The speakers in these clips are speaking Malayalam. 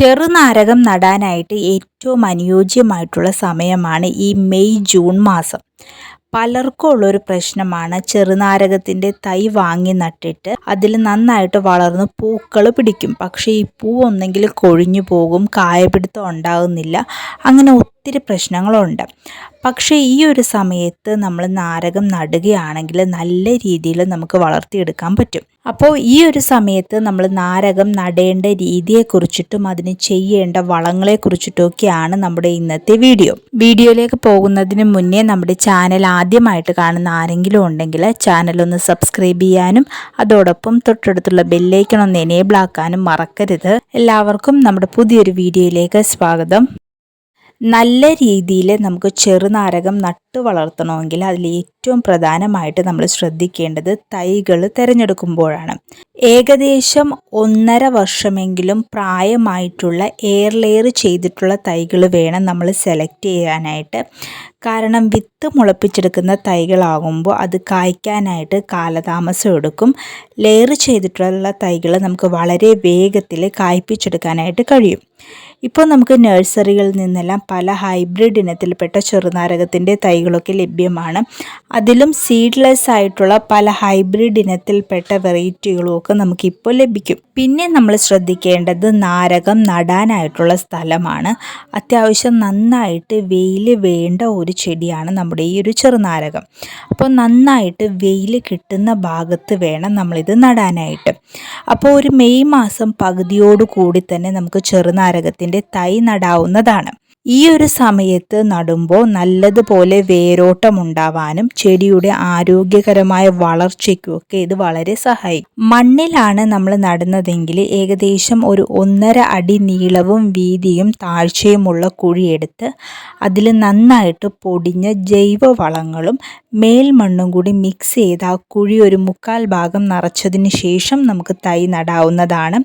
ചെറുനാരകം നടാനായിട്ട് ഏറ്റവും അനുയോജ്യമായിട്ടുള്ള സമയമാണ് ഈ മെയ് ജൂൺ മാസം. പലർക്കും ഉള്ളൊരു പ്രശ്നമാണ് ചെറുനാരകത്തിന്റെ തൈ വാങ്ങി നട്ടിട്ട് അതിൽ നന്നായിട്ട് വളർന്ന് പൂക്കൾ പിടിക്കും. പക്ഷേ ഈ പൂ ഒന്നെങ്കിൽ കൊഴിഞ്ഞു പോകും കായപിടുത്തം ഉണ്ടാകുന്നില്ല അങ്ങനെ ഒത്തിരി പ്രശ്നങ്ങളുണ്ട്. പക്ഷേ ഈ ഒരു സമയത്ത് നമ്മൾ നാരകം നടുകയാണെങ്കിൽ നല്ല രീതിയിൽ നമുക്ക് വളർത്തിയെടുക്കാൻ പറ്റും. അപ്പോൾ ഈ ഒരു സമയത്ത് നമ്മൾ നാരകം നടേണ്ട രീതിയെക്കുറിച്ചിട്ടും അതിന് ചെയ്യേണ്ട വളങ്ങളെക്കുറിച്ചിട്ടൊക്കെയാണ് നമ്മുടെ ഇന്നത്തെ വീഡിയോ. വീഡിയോയിലേക്ക് പോകുന്നതിന് മുന്നേ നമ്മുടെ ചാനൽ ആദ്യമായിട്ട് കാണുന്ന ആരെങ്കിലും ഉണ്ടെങ്കിൽ ചാനൽ ഒന്ന് സബ്സ്ക്രൈബ് ചെയ്യാനും അതോടൊപ്പം തൊട്ടടുത്തുള്ള ബെല്ലൈക്കൺ ഒന്ന് എനേബിൾ ആക്കാനും മറക്കരുത്. എല്ലാവർക്കും നമ്മുടെ പുതിയൊരു വീഡിയോയിലേക്ക് സ്വാഗതം. നല്ല രീതിയിൽ നമുക്ക് ചെറുനാരകം നട്ടു വളർത്തണമെങ്കിൽ അതിൽ ഏറ്റവും പ്രധാനമായിട്ട് നമ്മൾ ശ്രദ്ധിക്കേണ്ടത് തൈകൾ തിരഞ്ഞെടുക്കുമ്പോഴാണ്. ഏകദേശം ഒന്നര വർഷമെങ്കിലും പ്രായമായിട്ടുള്ള എയർ ലെയർ ചെയ്തിട്ടുള്ള തൈകൾ വേണം നമ്മൾ സെലക്ട് ചെയ്യാനായിട്ട്. കാരണം വിത്ത് മുളപ്പിച്ചെടുക്കുന്ന തൈകളാകുമ്പോൾ അത് കായ്ക്കാനായിട്ട് കാലതാമസം എടുക്കും. ലെയർ ചെയ്തിട്ടുള്ള തൈകൾ നമുക്ക് വളരെ വേഗത്തിൽ കായ്പ്പിച്ചെടുക്കാനായിട്ട് കഴിയും. ഇപ്പോൾ നമുക്ക് നഴ്സറികളിൽ നിന്നെല്ലാം പല ഹൈബ്രിഡ് ഇനത്തിൽപ്പെട്ട ചെറുനാരകത്തിന്റെ തൈകളൊക്കെ ലഭ്യമാണ്. അതിലും സീഡ്ലെസ് ആയിട്ടുള്ള പല ഹൈബ്രിഡ് ഇനത്തിൽപ്പെട്ട വെറൈറ്റികളും ഒക്കെ നമുക്കിപ്പോൾ ലഭിക്കും. പിന്നെ നമ്മൾ ശ്രദ്ധിക്കേണ്ടത് നാരകം നടാനായിട്ടുള്ള സ്ഥലമാണ്. അത്യാവശ്യം നന്നായിട്ട് വെയിൽ വേണ്ട ഒരു ചെടിയാണ് നമ്മുടെ ഈ ഒരു ചെറുനാരകം. അപ്പോൾ നന്നായിട്ട് വെയിൽ കിട്ടുന്ന ഭാഗത്ത് വേണം നമ്മളിത് നടാനായിട്ട്. അപ്പോൾ ഒരു മെയ് മാസം പകുതിയോടുകൂടി തന്നെ നമുക്ക് ചെറുനാരകത്തിന്റെ തൈ നടാവുന്നതാണ്. ഈ ഒരു സമയത്ത് നടുമ്പോൾ നല്ലതുപോലെ വേരോട്ടം ഉണ്ടാവാനും ചെടിയുടെ ആരോഗ്യകരമായ വളർച്ചയ്ക്കുമൊക്കെ ഇത് വളരെ സഹായിക്കും. മണ്ണിലാണ് നമ്മൾ നടുന്നതെങ്കിൽ ഏകദേശം ഒരു ഒന്നര അടി നീളവും വീതിയും താഴ്ചയുമുള്ള കുഴിയെടുത്ത് അതിൽ നന്നായിട്ട് പൊടിഞ്ഞ ജൈവവളങ്ങളും മേൽമണ്ണും കൂടി മിക്സ് ചെയ്ത് ആ കുഴി ഒരു മുക്കാൽ ഭാഗം നിറച്ചതിന് ശേഷം നമുക്ക് തൈ നടാവുന്നതാണ്.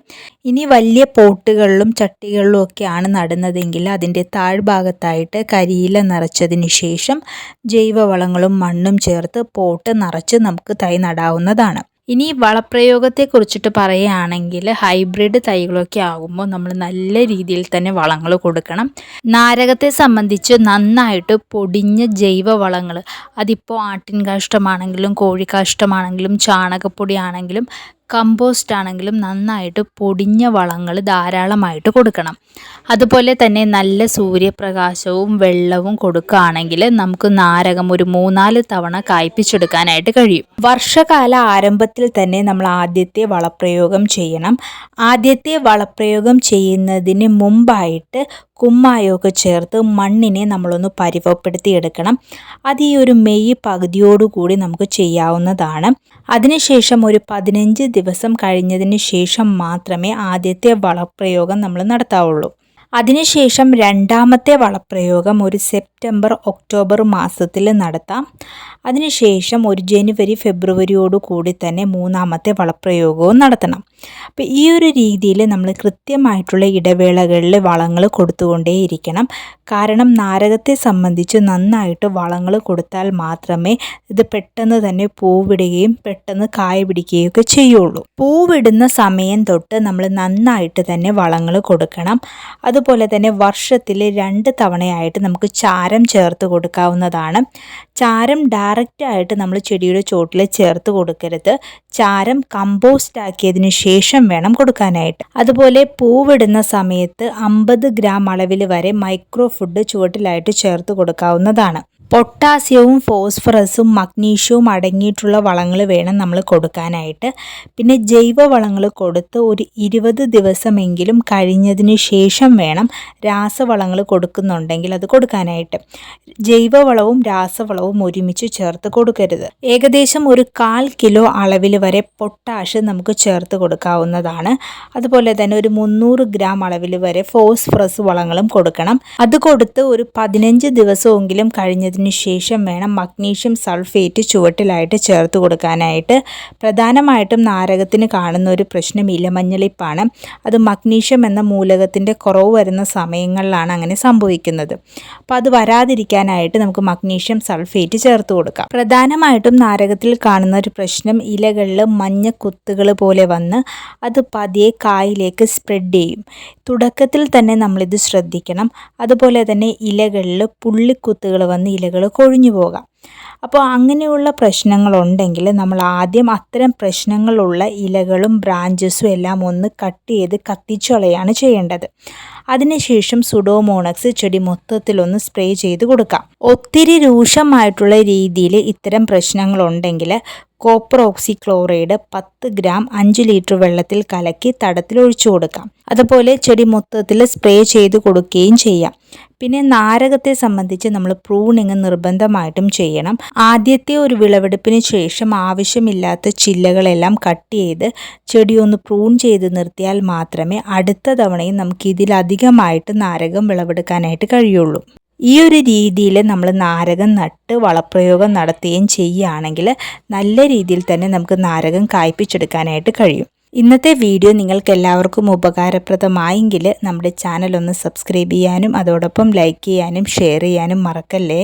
ഇനി വലിയ പോട്ടുകളിലും ചട്ടികളിലും ഒക്കെയാണ് നടുന്നതെങ്കിൽ അതിന്റെ താഴ്ഭാഗത്തായിട്ട് കരിയില നിറച്ചതിന് ശേഷം ജൈവവളങ്ങളും മണ്ണും ചേർത്ത് പോട്ട് നിറച്ച് നമുക്ക് തൈ നടാവുന്നതാണ്. ഇനി വളപ്രയോഗത്തെക്കുറിച്ചിട്ട് പറയുകയാണെങ്കിൽ ഹൈബ്രിഡ് തൈകളൊക്കെ ആകുമ്പോൾ നമ്മൾ നല്ല രീതിയിൽ തന്നെ വളങ്ങൾ കൊടുക്കണം. നാരകത്തെ സംബന്ധിച്ച് നന്നായിട്ട് പൊടിഞ്ഞ ജൈവ വളങ്ങൾ അതിപ്പോൾ ആട്ടിൻ കാഷ്ടമാണെങ്കിലും ആണെങ്കിലും കമ്പോസ്റ്റ് ആണെങ്കിലും നന്നായിട്ട് പൊടിഞ്ഞ വളങ്ങൾ ധാരാളമായിട്ട് കൊടുക്കണം. അതുപോലെ തന്നെ നല്ല സൂര്യപ്രകാശവും വെള്ളവും കൊടുക്കുകയാണെങ്കിൽ നമുക്ക് നാരകം ഒരു മൂന്നാൽ തവണ കായ്പിച്ചെടുക്കാനായിട്ട് കഴിയും. വർഷകാല ആരംഭത്തിൽ തന്നെ നമ്മൾ ആദ്യത്തെ വളപ്രയോഗം ചെയ്യണം. ആദ്യത്തെ വളപ്രയോഗം ചെയ്യുന്നതിന് മുമ്പായിട്ട് കുമ്മായമൊക്കെ ചേർത്ത് മണ്ണിനെ നമ്മളൊന്ന് പരിവപ്പെടുത്തി എടുക്കണം അത് ഈ ഒരു മെയ് പകുതിയോടുകൂടി നമുക്ക് ചെയ്യാവുന്നതാണ്. അതിനുശേഷം ഒരു പതിനഞ്ച് ദിവസം കഴിഞ്ഞതിന് ശേഷം മാത്രമേ ആദ്യത്തെ വളപ്രയോഗം നമ്മൾ നടത്താവുള്ളൂ. അതിനുശേഷം രണ്ടാമത്തെ വളപ്രയോഗം ഒരു സെപ്റ്റംബർ ഒക്ടോബർ മാസത്തിൽ നടത്താം. അതിനുശേഷം ഒരു ജനുവരി ഫെബ്രുവരിയോട് കൂടി തന്നെ മൂന്നാമത്തെ വളപ്രയോഗവും നടത്തണം. അപ്പോൾ ഈ ഒരു രീതിയിൽ നമ്മൾ കൃത്യമായിട്ടുള്ള ഇടവേളകളിൽ വളങ്ങൾ കൊടുത്തുകൊണ്ടേയിരിക്കണം. കാരണം നാരകത്തെ സംബന്ധിച്ച് നന്നായിട്ട് വളങ്ങൾ കൊടുത്താൽ മാത്രമേ ഇത് പെട്ടെന്ന് തന്നെ പൂവിടുകയും പെട്ടെന്ന് കായ പിടിക്കുകയൊക്കെ ചെയ്യുള്ളൂ. പൂവിടുന്ന സമയം തൊട്ട് നമ്മൾ നന്നായിട്ട് തന്നെ വളങ്ങൾ കൊടുക്കണം. അതുപോലെ തന്നെ വർഷത്തിൽ രണ്ട് തവണയായിട്ട് നമുക്ക് ചാരം ചേർത്ത് കൊടുക്കാവുന്നതാണ്. ചാരം ഡയറക്റ്റായിട്ട് നമ്മൾ ചെടിയുടെ ചോട്ടിൽ ചേർത്ത് കൊടുക്കരുത്. ചാരം കമ്പോസ്റ്റ് ആക്കിയതിന് ശേഷം വേണം കൊടുക്കാനായിട്ട്. അതുപോലെ പൂവിടുന്ന സമയത്ത് അമ്പത് ഗ്രാം അളവിൽ വരെ മൈക്രോ ഫുഡ് ചുവട്ടിലായിട്ട് ചേർത്ത് കൊടുക്കാവുന്നതാണ്. പൊട്ടാസ്യവും ഫോസ്ഫറസും മഗ്നീഷ്യവും അടങ്ങിയിട്ടുള്ള വളങ്ങൾ വേണം നമ്മൾ കൊടുക്കാനായിട്ട്. പിന്നെ ജൈവ വളങ്ങൾ കൊടുത്ത് ഒരു ഇരുപത് ദിവസമെങ്കിലും കഴിഞ്ഞതിന് ശേഷം വേണം രാസവളങ്ങൾ കൊടുക്കുന്നുണ്ടെങ്കിൽ അത് കൊടുക്കാനായിട്ട്. ജൈവവളവും രാസവളവും ഒരുമിച്ച് ചേർത്ത് കൊടുക്കരുത്. ഏകദേശം ഒരു കാൽ കിലോ അളവിൽ വരെ പൊട്ടാഷ് നമുക്ക് ചേർത്ത് കൊടുക്കാവുന്നതാണ്. അതുപോലെ തന്നെ ഒരു മുന്നൂറ് ഗ്രാം അളവിൽ വരെ ഫോസ്ഫറസ് വളങ്ങളും കൊടുക്കണം. അത് കൊടുത്ത് ഒരു പതിനഞ്ച് ദിവസമെങ്കിലും കഴിഞ്ഞതിന് വെച്ചതിന് ശേഷം വേണം മഗ്നീഷ്യം സൾഫേറ്റ് ചുവട്ടിലായിട്ട് ചേർത്ത് കൊടുക്കാനായിട്ട്. പ്രധാനമായിട്ടും നാരകത്തിന് കാണുന്ന ഒരു പ്രശ്നം ഇലമഞ്ഞളിപ്പാണ്. അത് മഗ്നീഷ്യം എന്ന മൂലകത്തിന്റെ കുറവ് വരുന്ന സമയങ്ങളിലാണ് അങ്ങനെ സംഭവിക്കുന്നത്. അപ്പോൾ അത് വരാതിരിക്കാനായിട്ട് നമുക്ക് മഗ്നീഷ്യം സൾഫേറ്റ് ചേർത്ത് കൊടുക്കാം. പ്രധാനമായിട്ടും നാരകത്തിൽ കാണുന്ന ഒരു പ്രശ്നം ഇലകളിൽ മഞ്ഞ കുത്തുകൾ പോലെ വന്ന് അത് പതിയെ കായിലേക്ക് സ്പ്രെഡ് ചെയ്യും. തുടക്കത്തിൽ തന്നെ നമ്മളിത് ശ്രദ്ധിക്കണം. അതുപോലെ തന്നെ ഇലകളിൽ പുള്ളിക്കുത്തുകൾ വന്ന് ഇലകൾ കൊഴിഞ്ഞു പോകാം. അപ്പോൾ അങ്ങനെയുള്ള പ്രശ്നങ്ങളുണ്ടെങ്കിൽ നമ്മൾ ആദ്യം അത്തരം പ്രശ്നങ്ങളുള്ള ഇലകളും ബ്രാഞ്ചസും എല്ലാം ഒന്ന് കട്ട് ചെയ്ത് കത്തിച്ചുളയാണ് ചെയ്യേണ്ടത്. അതിനുശേഷം സുഡോമോണക്സ് ചെടി മൊത്തത്തിലൊന്ന് സ്പ്രേ ചെയ്ത് കൊടുക്കാം. ഒത്തിരി രൂക്ഷമായിട്ടുള്ള രീതിയിൽ ഇത്തരം പ്രശ്നങ്ങളുണ്ടെങ്കിൽ കോപ്പർ ഓക്സിക്ലോറൈഡ് പത്ത് ഗ്രാം അഞ്ച് ലിറ്റർ വെള്ളത്തിൽ കലക്കി തടത്തിൽ ഒഴിച്ചു കൊടുക്കാം. അതുപോലെ ചെടി മൊത്തത്തിൽ സ്പ്രേ ചെയ്ത് കൊടുക്കുകയും ചെയ്യാം. പിന്നെ നാരകത്തെ സംബന്ധിച്ച് നമ്മൾ പ്രൂണിങ് നിർബന്ധമായിട്ടും ചെയ്യണം. ആദ്യത്തെ ഒരു വിളവെടുപ്പിന് ശേഷം ആവശ്യമില്ലാത്ത ചില്ലകളെല്ലാം കട്ട് ചെയ്ത് ചെടിയൊന്ന് പ്രൂൺ ചെയ്ത് നിർത്തിയാൽ മാത്രമേ അടുത്ത തവണയും നമുക്ക് ഇതിലധികമായിട്ട് നാരകം വിളവെടുക്കാനായിട്ട് കഴിയുള്ളൂ. ഈ ഒരു രീതിയിൽ നമ്മൾ നാരകം നട്ട് വളപ്രയോഗം നടത്തുകയും ചെയ്യുകയാണെങ്കിൽ നല്ല രീതിയിൽ തന്നെ നമുക്ക് നാരകം കായ്പിച്ചെടുക്കാനായിട്ട് കഴിയും. ഇന്നത്തെ വീഡിയോ നിങ്ങൾക്ക് എല്ലാവർക്കും ഉപകാരപ്രദമായെങ്കിൽ നമ്മുടെ ചാനൽ ഒന്ന് സബ്സ്ക്രൈബ് ചെയ്യാനും അതോടൊപ്പം ലൈക്ക് ചെയ്യാനും ഷെയർ ചെയ്യാനും മറക്കല്ലേ?